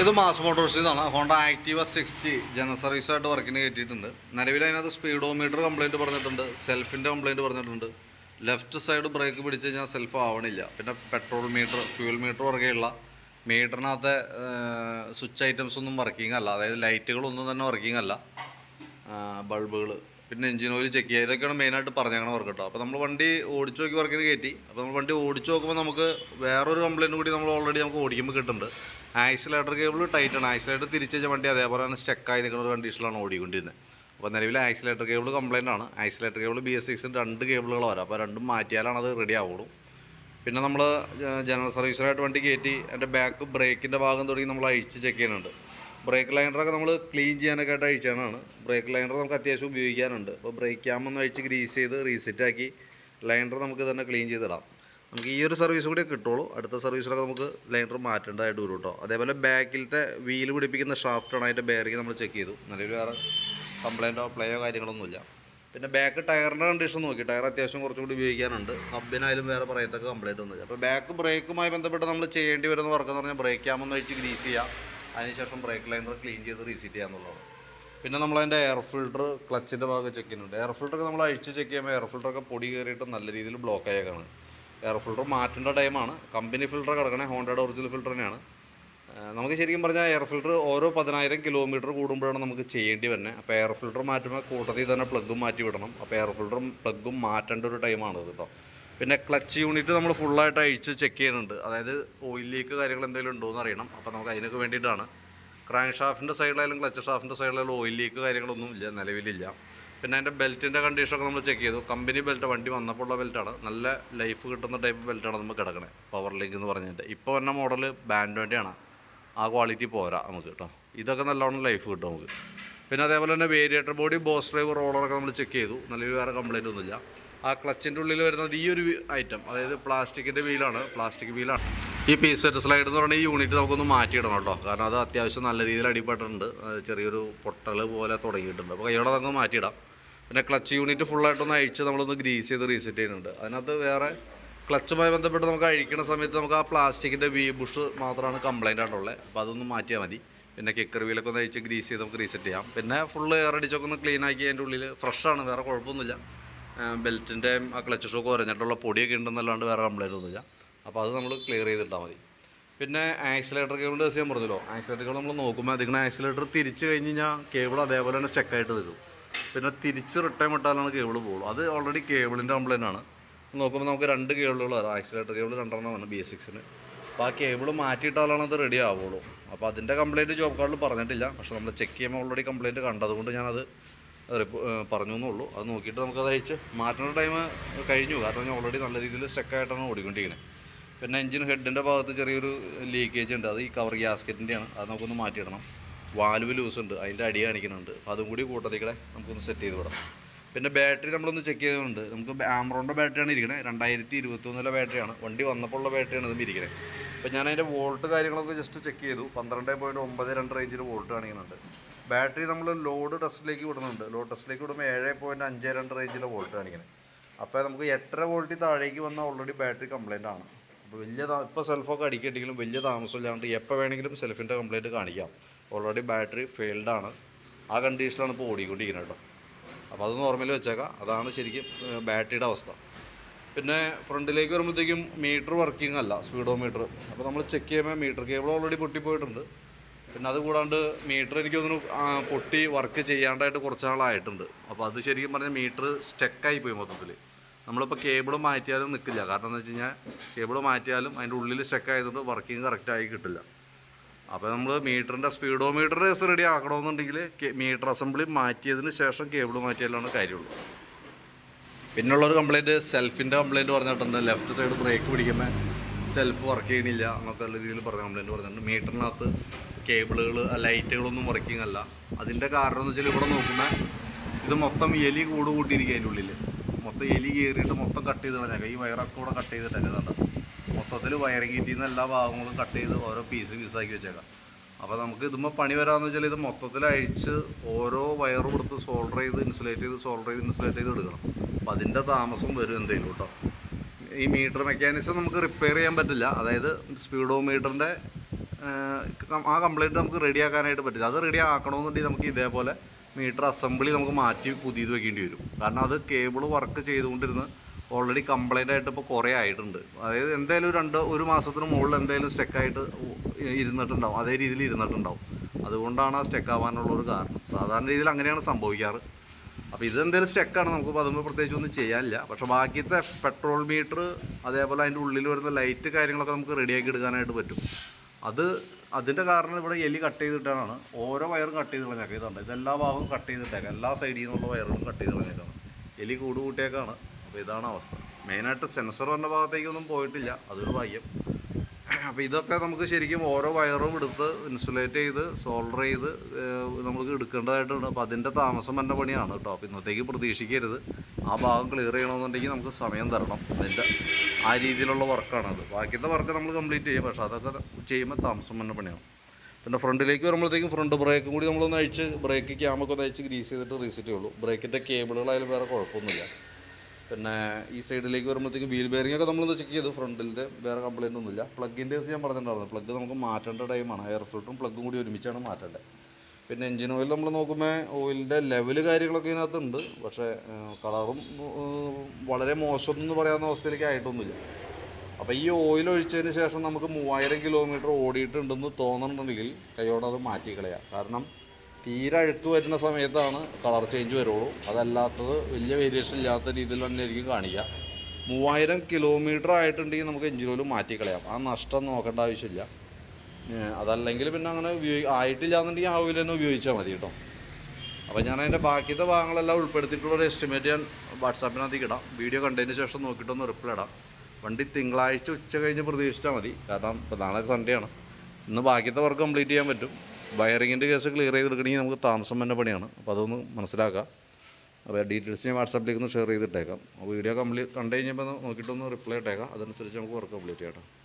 ഇത് മാസ് മോട്ടോഴ്സിൽ നിന്നാണ് ഹോണ്ട ആക്റ്റീവ സിക്സ്റ്റി ജനറൽ സർവീസായിട്ട് വർക്കിന് കയറ്റിയിട്ടുണ്ട് നിലവിൽ അതിനകത്ത് സ്പീഡോമീറ്റർ കംപ്ലൈന്റ് പറഞ്ഞിട്ടുണ്ട് സെൽഫിന്റെ കംപ്ലൈന്റ് പറഞ്ഞിട്ടുണ്ട്. ലെഫ്റ്റ് സൈഡ് ബ്രേക്ക് പിടിച്ച് കഴിഞ്ഞാൽ സെൽഫ് ആവണില്ല. പിന്നെ പെട്രോൾ മീറ്റർ ഫ്യൂൽ മീറ്റർ വരെയുള്ള മീറ്ററിനകത്തെ സ്വിച്ച് ഐറ്റംസ് ഒന്നും വർക്കിംഗ് അല്ല. അതായത് ലൈറ്റുകളൊന്നും തന്നെ വർക്കിംഗ് അല്ല. ബൾബുകൾ പിന്നെ എഞ്ചിൻ ഓയിൽ ചെക്ക് ചെയ്യുക. ഇതൊക്കെയാണ് മെയിനായിട്ട് പറഞ്ഞേക്കണ വർക്ക് കേട്ടോ അപ്പോൾ നമ്മൾ വണ്ടി ഓടിച്ചു നോക്കി വർക്കിന് കയറ്റി അപ്പോൾ നമ്മൾ വണ്ടി ഓടിച്ചു നോക്കുമ്പോൾ നമുക്ക് വേറൊരു കംപ്ലയിന്റ് കൂടി നമ്മൾ ഓൾറെഡി നമുക്ക് ഓടിക്കുമ്പോൾ കിട്ടുന്നുണ്ട്. ആക്സിലേറ്റർ കേബിൾ ടൈറ്റാണ് ആക്സിലേറ്റർ തിരിച്ചു വെച്ച വണ്ടി അതേപോലെ തന്നെ സ്റ്റക്കായി നിൽക്കുന്ന ഒരു കണ്ടീഷനിലാണ് ഓടിക്കൊണ്ടിരുന്നത്. അപ്പോൾ നിലവിൽ ആക്സിലേറ്റർ കേബിൾ കംപ്ലയിന്റ് ആണ്. ആക്സിലേറ്റർ കേബിൾ ബി എസ് സിക്സിൽ രണ്ട് കേബിളുകൾ വരാം. അപ്പോൾ രണ്ടും മാറ്റിയാലാണ് അത് റെഡി ആവുള്ളൂ. പിന്നെ നമ്മൾ ജനറൽ സർവീസിനായിട്ട് വണ്ടി കയറ്റി അതിന്റെ ബാക്ക് ബ്രേക്കിന്റെ ഭാഗം തുടങ്ങി നമ്മൾ അഴിച്ച് ചെക്ക് ചെയ്യുന്നുണ്ട്. ബ്രേക്ക് ലൈനറൊക്കെ നമ്മൾ ക്ലീൻ ചെയ്യാനൊക്കെ ആയിട്ട് അഴിച്ചാണ് ബ്രേക്ക് ലൈനർ നമുക്ക് അത്യാവശ്യം ഉപയോഗിക്കാനുണ്ട്. അപ്പോൾ ബ്രേക്ക് ക്യാമൊന്ന് അഴിച്ച് ഗ്രീസ് ചെയ്ത് റീസെറ്റാക്കി ലൈനർ നമുക്ക് തന്നെ ക്ലീൻ ചെയ്തിടാം. നമുക്ക് ഈ ഒരു സർവീസ് കൂടി കിട്ടുള്ളൂ. അടുത്ത സർവീസിലൊക്കെ നമുക്ക് ലൈനർ മാറ്റേണ്ടതായിട്ട് വരും കേട്ടോ അതേപോലെ ബാക്കിലത്തെ വീൽ പിടിപ്പിക്കുന്ന ഷാഫ്റ്റാണ് അതിന്റെ ബെയറിങ് നമ്മൾ ചെക്ക് ചെയ്തു. നല്ലൊരു വേറെ കംപ്ലയിന്റോ പ്ലേയോ കാര്യങ്ങളൊന്നുമില്ല പിന്നെ ബാക്ക് ടയറിന്റെ കണ്ടീഷൻ നോക്കി. ടയർ അത്യാവശ്യം കുറച്ചുകൂടി ഉപയോഗിക്കാനുണ്ട്. ഹബിനായാലും വേറെ പറയത്തൊക്കെ കംപ്ലൈന്റ് ഒന്നുമില്ല അപ്പോൾ ബാക്ക് ബ്രേക്കുമായി ബന്ധപ്പെട്ട് നമ്മൾ ചെയ്യേണ്ടി വരുന്ന വർക്ക് എന്ന് പറഞ്ഞാൽ ബ്രേക്ക് ക്യാമൊന്ന് വെച്ച് ഗ്രീസ് ചെയ്യുക അതിനുശേഷം ബ്രേക്ക് ലൈനർ ക്ലീൻ ചെയ്ത് റീസീറ്റ് ചെയ്യുക എന്നുള്ളതാണ്. പിന്നെ നമ്മളതിന്റെ എയർ ഫിൽട്ടർ ക്ലച്ചിന്റെ ഭാഗം ചെക്ക് ചെയ്യുന്നുണ്ട്. എയർ ഫിൽട്ടറൊക്കെ നമ്മൾ അഴിച്ച് ചെക്ക് ചെയ്യുമ്പോൾ എയർ ഫിൽട്ടറൊക്കെ പൊടി കയറിയിട്ട് നല്ല രീതിയിൽ ബ്ലോക്ക് ആയേക്കാണ്. എയർ ഫിൽട്ടർ മാറ്റേണ്ട ടൈമാണ് കമ്പനി ഫിൽട്ടർ കിടക്കണേ ഹോണ്ടയുടെ ഒറിജിനൽ ഫിൽട്ടർ തന്നെയാണ്. നമുക്ക് ശരിക്കും പറഞ്ഞാൽ എയർ ഫിൽട്ടർ ഓരോ പതിനായിരം കിലോമീറ്റർ കൂടുമ്പോഴാണ് നമുക്ക് ചെയ്യേണ്ടി വരുന്നത് അപ്പോൾ എയർ ഫിൽട്ടർ മാറ്റുമ്പോൾ കൂട്ടത്തിൽ തന്നെ പ്ലഗും മാറ്റി വിടണം. അപ്പോൾ എയർ ഫിൽട്ടറും പ്ലഗും മാറ്റേണ്ട ഒരു ടൈമാണ് ഇത് കേട്ടോ പിന്നെ ക്ലച്ച് യൂണിറ്റ് നമ്മൾ ഫുള്ളായിട്ട് അഴിച്ച് ചെക്ക് ചെയ്യുന്നുണ്ട്. അതായത് ഓയിൽ ലീക്ക് കാര്യങ്ങൾ എന്തെങ്കിലും ഉണ്ടോ എന്ന് അറിയണം. അപ്പോൾ നമുക്ക് അതിനൊക്കെ വേണ്ടിയിട്ടാണ്. ക്രാങ്ക് ഷാഫിന്റെ സൈഡിലായാലും ക്ലച്ച് ഷാഫിന്റെ സൈഡിലായാലും ഓയിൽ ലീക്ക് കാര്യങ്ങളൊന്നും ഇല്ല നിലവിലില്ല. പിന്നെ അതിന്റെ ബെൽറ്റിന്റെ കണ്ടീഷനൊക്കെ നമ്മൾ ചെക്ക് ചെയ്തു. കമ്പനി ബെൽറ്റ് വണ്ടി വന്നപ്പോൾ ഉള്ള ബെൽറ്റാണ്. നല്ല ലൈഫ് കിട്ടുന്ന ടൈപ്പ് ബെൽറ്റാണ് നമുക്ക് കിടക്കണേ. പവർ ലിങ്ക് എന്ന് പറഞ്ഞിട്ട്. ഇപ്പോൾ വന്ന മോഡൽ ബാൻഡ് വണ്ടിയാണ്. ആ ക്വാളിറ്റി പോരാ നമുക്ക് കേട്ടോ ഇതൊക്കെ നല്ലോണം ലൈഫ് കിട്ടും നമുക്ക്. പിന്നെ അതേപോലെ തന്നെ വേരിയേറ്റർ ബോഡി ബോസ് ഡ്രൈവ് റോളറൊക്കെ നമ്മൾ ചെക്ക് ചെയ്തു. നല്ല വേറെ കംപ്ലൈന്റ് ഒന്നുമില്ല. ആ ക്ലച്ചിന്റെ ഉള്ളിൽ വരുന്നത് ഈ ഒരു ഐറ്റം അതായത് പ്ലാസ്റ്റിക്കിന്റെ വീലാണ് പ്ലാസ്റ്റിക് വീലാണ് ഈ പീസ് സെറ്റ് സ്ലൈഡ് എന്ന് പറഞ്ഞാൽ ഈ യൂണിറ്റ് നമുക്കൊന്ന് മാറ്റിയിടണം കേട്ടോ കാരണം അത് അത്യാവശ്യം നല്ല രീതിയിൽ അടിപ്പെട്ടിട്ടുണ്ട് ചെറിയൊരു പൊട്ടൽ പോലെ തുടങ്ങിയിട്ടുണ്ട്. അപ്പോൾ കൈയോടെ നമുക്ക് മാറ്റിയിടാം. പിന്നെ ക്ലച്ച് യൂണിറ്റ് ഫുള്ളായിട്ടൊന്ന് അഴിച്ച് നമ്മളൊന്ന് ഗ്രീസ് ചെയ്ത് റീസെറ്റ് ചെയ്യുന്നുണ്ട്. അതിനകത്ത് വേറെ ക്ലച്ചുമായി ബന്ധപ്പെട്ട് നമുക്ക് അഴിക്കുന്ന സമയത്ത് നമുക്ക് ആ പ്ലാസ്റ്റിക്കിന്റെ വി ബുഷ് മാത്രമാണ് കംപ്ലൈന്റ് ആയിട്ടുള്ളത് അപ്പോൾ അതൊന്ന് മാറ്റിയാൽ മതി. പിന്നെ കിക്കർ വീലൊക്കെ ഒന്ന് അഴിച്ച് ഗ്രീസ് ചെയ്ത് നമുക്ക് റീസെറ്റ് ചെയ്യാം. പിന്നെ ഫുള്ള് എയർ അടിച്ചൊക്കെ ഒന്ന് ക്ലീൻ ആക്കി അതിന്റെ ഉള്ളിൽ ഫ്രഷാണ് വേറെ കുഴപ്പമൊന്നുമില്ല. ബെൽറ്റിന്റെ ആ ക്ലച്ച് ഷോക്ക് കുറഞ്ഞിട്ടുള്ള പൊടിയൊക്കെ ഉണ്ടെന്നല്ലാണ്ട് വേറെ കംപ്ലൈന്റ് ഒന്നുമില്ല. അപ്പോൾ അത് നമ്മൾ ക്ലിയർ ചെയ്തിട്ടാൽ മതി. പിന്നെ ആക്സിലേറ്റർ കേബിൾ ദിവസം ചെയ്യാൻ പറഞ്ഞല്ലോ. ആക്സിലേറ്റർ കേബിൾ നമ്മൾ നോക്കുമ്പോൾ അധികം ആക്സിലേറ്റർ തിരിച്ച് കഴിഞ്ഞ് കഴിഞ്ഞാൽ കേബിൾ അതേപോലെ തന്നെ സ്റ്റെക്കായിട്ട് നിൽക്കും പിന്നെ തിരിച്ച് റിട്ടേൺ വിട്ടാലാണ് കേബിൾ പോകുള്ളൂ അത് ഓൾറെഡി കേബിളിന്റെ കംപ്ലൈന്റ് ആണ് നോക്കുമ്പോൾ നമുക്ക് രണ്ട് കേബിളുകൾ വരാം ആക്സിലേറ്റർ കേബിൾ രണ്ടെണ്ണമാണ് ബി സിക്സിന് അപ്പോൾ ആ കേബിൾ മാറ്റിയിട്ടാലാണ് അത് റെഡി ആവുള്ളൂ. അപ്പോൾ അതിന്റെ കംപ്ലയിന്റ് ജോബ് കാർഡിൽ പറഞ്ഞിട്ടില്ല. പക്ഷേ നമ്മൾ ചെക്ക് ചെയ്യുമ്പോൾ ഓൾറെഡി കംപ്ലയിന്റ് കണ്ടതുകൊണ്ട് ഞാനത് പറഞ്ഞു എന്നുള്ളൂ അത് നോക്കിയിട്ട് നമുക്കത് അയച്ച് മാറ്റുന്ന ടൈം കഴിഞ്ഞു. കാരണം ഞാൻ ഓൾറെഡി നല്ല രീതിയിൽ സ്റ്റക്കായിട്ടാണ് ഓടിക്കൊണ്ടിരിക്കുന്നത് പിന്നെ എഞ്ചിൻ ഹെഡിന്റെ ഭാഗത്ത് ചെറിയൊരു ലീക്കേജ് ഉണ്ട്. അത് ഈ കവർ ഗ്യാസ്കറ്റിന്റെയാണ് അത് നമുക്കൊന്ന് മാറ്റിയിടണം. വാൽവ് ലൂസ് ഉണ്ട്. അതിന്റെ അടി കാണിക്കുന്നുണ്ട്. അപ്പോൾ അതും കൂടി കൂട്ടത്തിക്കടെ നമുക്കൊന്ന് സെറ്റ് ചെയ്ത് വിടാം പിന്നെ ബാറ്ററി നമ്മളൊന്ന് ചെക്ക് ചെയ്തുകൊണ്ട് നമുക്ക് ആമറോണിന്റെ ബാറ്ററിയാണ് ഇരിക്കുന്നത് രണ്ടായിരത്തി ഇരുപത്തൊന്നിലെ ബാറ്ററിയാണ് വണ്ടി വന്നപ്പോൾ ഉള്ള ബാറ്ററിയാണ് ഇതും ഇരിക്കുന്നത് അപ്പോൾ ഞാൻ അതിന്റെ വോൾട്ട് കാര്യങ്ങളൊക്കെ ജസ്റ്റ് ചെക്ക് ചെയ്തു. പന്ത്രണ്ട് പോയിന്റ് ഒമ്പത് രണ്ട് റേഞ്ചിൽ വോൾട്ട് കാണിക്കുന്നുണ്ട്. ബാറ്ററി നമ്മൾ ലോഡ് ടെസ്റ്റിലേക്ക് വിടുന്നുണ്ട്. ലോഡ് ടെസ്റ്റിലേക്ക് വിടുമ്പോൾ ഏഴ് പോയിന്റ് അഞ്ച് രണ്ട് റേഞ്ചിലെ വോൾട്ട് കാണിക്കുന്നത് അപ്പോൾ നമുക്ക് എട്ടര വോൾട്ടിൽ താഴേക്ക് വന്നാൽ ഓൾറെഡി ബാറ്ററി കംപ്ലൈന്റ് ആണ്. അപ്പോൾ വലിയ ഇപ്പോൾ സെൽഫൊക്കെ അടിക്കട്ടെങ്കിലും വലിയ താമസമില്ലാണ്ട് എപ്പോൾ വേണമെങ്കിലും സെൽഫിന്റെ കംപ്ലൈന്റ് കാണിക്കാം. ഓൾറെഡി ബാറ്ററി ഫെയിൽഡ് ആണ്. ആ കണ്ടീഷനിലാണ് ഇപ്പോൾ ഓടിക്കൊണ്ടിരിക്കുന്നത് കേട്ടോ. അപ്പോൾ അത് നോർമൽ വെച്ചേക്കാം. അതാണ് ശരിക്കും ബാറ്ററിയുടെ അവസ്ഥ. പിന്നെ ഫ്രണ്ടിലേക്ക് വരുമ്പോഴത്തേക്കും മീറ്റർ വർക്കിംഗ് അല്ല സ്പീഡോ മീറ്റർ അപ്പോൾ നമ്മൾ ചെക്ക് ചെയ്യുമ്പോൾ മീറ്റർ കേബിൾ ഓൾറെഡി പൊട്ടിപ്പോയിട്ടുണ്ട്. പിന്നെ അത് കൂടാണ്ട് മീറ്റർ എനിക്ക് തോന്നുന്നു പൊട്ടി വർക്ക് ചെയ്യാണ്ടായിട്ട് കുറച്ച് നാളായിട്ടുണ്ട്. അപ്പോൾ അത് ശരിക്കും പറഞ്ഞാൽ മീറ്റർ സ്റ്റക്കായി പോയി മൊത്തത്തിൽ നമ്മളിപ്പോൾ കേബിൾ മാറ്റിയാലും നിൽക്കില്ല കാരണം എന്താണെന്ന് വെച്ച് കഴിഞ്ഞാൽ കേബിൾ മാറ്റിയാലും അതിന്റെ ഉള്ളിൽ സ്റ്റക്ക് വർക്കിങ് വർക്കിംഗ് കറക്റ്റായി കിട്ടില്ല. അപ്പോൾ നമ്മൾ മീറ്ററിന്റെ സ്പീഡോ മീറ്റർ റെഡി ആക്കണമെന്നുണ്ടെങ്കിൽ മീറ്റർ അസംബ്ലി മാറ്റിയതിന് ശേഷം കേബിൾ മാറ്റിയാലാണ് കാര്യമുള്ളൂ. പിന്നുള്ളൊരു കംപ്ലൈന്റ് സെൽഫിന്റെ കംപ്ലൈന്റ് പറഞ്ഞിട്ടുണ്ട്. ലെഫ്റ്റ് സൈഡ് ബ്രേക്ക് പിടിക്കുമ്പോൾ സെൽഫ് വർക്ക് ചെയ്യണില്ല എന്നൊക്കെ ഉള്ള രീതിയിൽ പറഞ്ഞ കംപ്ലൈന്റ് പറഞ്ഞിട്ടുണ്ട്. മീറ്ററിനകത്ത് കേബിളുകൾ ലൈറ്റുകളൊന്നും വർക്കിംഗ് അല്ല അതിന്റെ കാരണം എന്ന് വെച്ചാൽ ഇവിടെ നോക്കുന്ന ഇത് മൊത്തം എലി കൂട് കൂട്ടിയിരിക്കുക അതിന്റെ ഉള്ളിൽ മൊത്തം എലി കയറിയിട്ട് മൊത്തം കട്ട് ചെയ്ത് കളഞ്ഞേക്കാം ഈ വയറൊക്കെ കൂടെ കട്ട് ചെയ്തിട്ടൊക്കെ ഇതുണ്ട് മൊത്തത്തിൽ വയറിംഗ് കിറ്റിൽ നിന്ന് എല്ലാ ഭാഗങ്ങളും കട്ട് ചെയ്ത് ഓരോ പീസ് പീസാക്കി വെച്ചേക്കാം. അപ്പോൾ നമുക്ക് ഇതുമ്പോൾ പണി വരാമെന്ന് വെച്ചാൽ ഇത് മൊത്തത്തിൽ അഴിച്ച് ഓരോ വയറും എടുത്ത് സോൾഡർ ചെയ്ത് ഇൻസുലേറ്റ് ചെയ്ത് സോൾഡർ ചെയ്ത് ഇൻസുലേറ്റ് ചെയ്ത് എടുക്കണം. അപ്പോൾ അതിന്റെ താമസം വരും എന്തെങ്കിലും കേട്ടോ ഈ മീറ്റർ മെക്കാനിസം നമുക്ക് റിപ്പയർ ചെയ്യാൻ പറ്റില്ല. അതായത് സ്പീഡോ മീറ്ററിന്റെ ആ കംപ്ലൈന്റ് നമുക്ക് റെഡിയാക്കാനായിട്ട് പറ്റില്ല. അത് റെഡി ആക്കണമെന്നുണ്ടെങ്കിൽ നമുക്ക് ഇതേപോലെ മീറ്റർ അസംബ്ലി നമുക്ക് മാറ്റി പുതിയത് വെക്കേണ്ടി വരും. കാരണം അത് കേബിൾ വർക്ക് ചെയ്തുകൊണ്ടിരുന്ന് ഓൾറെഡി കംപ്ലൈന്റ് ആയിട്ട് ഇപ്പോൾ കുറേ ആയിട്ടുണ്ട്. അതായത് എന്തായാലും രണ്ട് ഒരു മാസത്തിന് മുകളിൽ എന്തായാലും സ്റ്റെക്കായിട്ട് ഇരുന്നിട്ടുണ്ടാവും. അതേ രീതിയിൽ ഇരുന്നിട്ടുണ്ടാവും. അതുകൊണ്ടാണ് ആ സ്റ്റെക്ക് ആവാനുള്ള ഒരു കാരണം. സാധാരണ രീതിയിൽ അങ്ങനെയാണ് സംഭവിക്കാറ്. അപ്പോൾ ഇത് എന്തായാലും സ്റ്റെക്കാണ് നമുക്ക് അതുമ്പോൾ പ്രത്യേകിച്ച് ഒന്നും ചെയ്യാനില്ല. പക്ഷേ ബാക്കിയത്തെ പെട്രോൾ മീറ്റർ അതേപോലെ അതിന്റെ ഉള്ളിൽ വരുന്ന ലൈറ്റ് കാര്യങ്ങളൊക്കെ നമുക്ക് റെഡിയാക്കി എടുക്കാനായിട്ട് പറ്റും. അത് അതിന്റെ കാരണം ഇവിടെ എലി കട്ട് ചെയ്തിട്ടാണ്. ഓരോ വയറും കട്ട് ചെയ്ത് കളഞ്ഞേക്കാം ഇതുണ്ട് ഇതെല്ലാ ഭാഗവും കട്ട് ചെയ്തിട്ടേക്കാം. എല്ലാ സൈഡിൽ നിന്നുള്ള വയറുകളും കട്ട് ചെയ്ത് കളഞ്ഞേക്കാണ് എലി കൂട് കൂട്ടിയേക്കാണ് അപ്പോൾ ഇതാണ് അവസ്ഥ. മെയിനായിട്ട് സെൻസർ വരുന്ന ഭാഗത്തേക്കൊന്നും പോയിട്ടില്ല. അതൊരു ഭാഗ്യം അപ്പോൾ ഇതൊക്കെ നമുക്ക് ശരിക്കും ഓരോ വയറും എടുത്ത് ഇൻസുലേറ്റ് ചെയ്ത് സോൾഡർ ചെയ്ത് നമുക്ക് എടുക്കേണ്ടതായിട്ടുണ്ട്. അപ്പോൾ അതിന്റെ താമസം വന്ന പണിയാണ് കേട്ടോ. അപ്പോൾ ഇന്നത്തേക്ക് പ്രതീക്ഷിക്കരുത്. ആ ഭാഗം ക്ലിയർ ചെയ്യണമെന്നുണ്ടെങ്കിൽ നമുക്ക് സമയം തരണം. അതിന്റെ ആ രീതിയിലുള്ള വർക്കാണത് ബാക്കിയത്തെ വർക്ക് നമ്മൾ കംപ്ലീറ്റ് ചെയ്യും. പക്ഷേ അതൊക്കെ ചെയ്യുമ്പോൾ താമസം തന്നെ പണിയാണ്. പിന്നെ ഫ്രണ്ടിലേക്ക് വരുമ്പോഴത്തേക്കും ഫ്രണ്ട് ബ്രേക്കും കൂടി നമ്മളൊന്ന് അഴിച്ച് ബ്രേക്ക് ക്യാമൊക്കെ ഒന്ന് അഴിച്ച് ഗ്രീസ് ചെയ്തിട്ട് റീസെറ്റ് ചെയ്യുള്ളൂ. ബ്രേക്കിന്റെ കേബിളുകളായാലും വേറെ കുഴപ്പമൊന്നുമില്ല. പിന്നെ ഈ സൈഡിലേക്ക് വരുമ്പോഴത്തേക്കും വീൽ ബെയറിംഗ് ഒക്കെ നമ്മളൊന്ന് ചെക്ക് ചെയ്തു. ഫ്രണ്ടിലത്തെ വേറെ കംപ്ലൈന്റ് ഒന്നുമില്ല. പ്ലഗിന്റെ കേസ് ഞാൻ പറഞ്ഞിട്ടുണ്ടായിരുന്നു. പ്ലഗ് നമുക്ക് മാറ്റേണ്ട ടൈമാണ് എയർ ഫിൽറ്ററും പ്ലഗും കൂടി ഒരുമിച്ചാണ് മാറ്റേണ്ടത്. പിന്നെ എഞ്ചിൻ ഓയിൽ നമ്മൾ നോക്കുമ്പോൾ ഓയിലിന്റെ ലെവൽ കാര്യങ്ങളൊക്കെ ഇതിനകത്തുണ്ട്. പക്ഷേ കളറും വളരെ മോശം എന്ന് പറയാവുന്ന അവസ്ഥയിലേക്ക് ആയിട്ടൊന്നുമില്ല. അപ്പോൾ ഈ ഓയിൽ ഒഴിച്ചതിന് ശേഷം നമുക്ക് മൂവായിരം കിലോമീറ്റർ ഓടിയിട്ടുണ്ടെന്ന് തോന്നുന്നുണ്ടെങ്കിൽ കൈയോടെ അത് മാറ്റി കളയാം കാരണം തീരെ അഴുക്ക് വരുന്ന സമയത്താണ് കളർ ചേഞ്ച് വരുള്ളൂ. അതല്ലാത്തത് വലിയ വേരിയേഷൻ ഇല്ലാത്ത രീതിയിൽ തന്നെ ആയിരിക്കും കാണിക്കുക. മൂവായിരം കിലോമീറ്റർ ആയിട്ടുണ്ടെങ്കിൽ നമുക്ക് എഞ്ചിൻ ഓയിൽ മാറ്റി കളയാം. ആ നഷ്ടം നോക്കേണ്ട ആവശ്യമില്ല. അതല്ലെങ്കിൽ പിന്നെ അങ്ങനെ ഉപയോഗി ആയിട്ടില്ല എന്നുണ്ടെങ്കിൽ ആ ഓയിൽ തന്നെ ഉപയോഗിച്ചാൽ മതി കേട്ടോ. അപ്പോൾ ഞാൻ അതിന്റെ ബാക്കിയത്തെ ഭാഗങ്ങളെല്ലാം ഉൾപ്പെടുത്തിയിട്ടുള്ള ഒരു എസ്റ്റിമേറ്റ് ഞാൻ വാട്സാപ്പിനകത്തേക്ക് ഇടാം. വീഡിയോ കണ്ടതിന് ശേഷം നോക്കിയിട്ടൊന്ന് റിപ്ലൈ ഇടാം. വണ്ടി തിങ്കളാഴ്ച ഉച്ച കഴിഞ്ഞ് പ്രതീക്ഷിച്ചാൽ മതി. കാരണം നാളെ സൺഡേ ആണ്. ഇന്ന് ബാക്കിയത്തെ വർക്ക് കംപ്ലീറ്റ് ചെയ്യാൻ പറ്റും. വയറിങ്ങിന്റെ കേസ് ക്ലിയർ ചെയ്തെടുക്കണമെങ്കിൽ നമുക്ക് താമസം തന്നെ പണിയാണ്. അപ്പോൾ അതൊന്ന് മനസ്സിലാക്കാം. അപ്പോൾ ഡീറ്റെയിൽസ് ഞാൻ വാട്സാപ്പിലേക്ക് ഒന്ന് ഷെയർ ചെയ്തിട്ടേക്കാം. വീഡിയോ കംപ്ലീറ്റ് കണ്ടു കഴിഞ്ഞപ്പോൾ നോക്കിയിട്ടൊന്ന് റിപ്ലൈ ഇട്ടേക്കാം. അതനുസരിച്ച് നമുക്ക് വർക്ക് കംപ്ലീറ്റ് ചെയ്യാം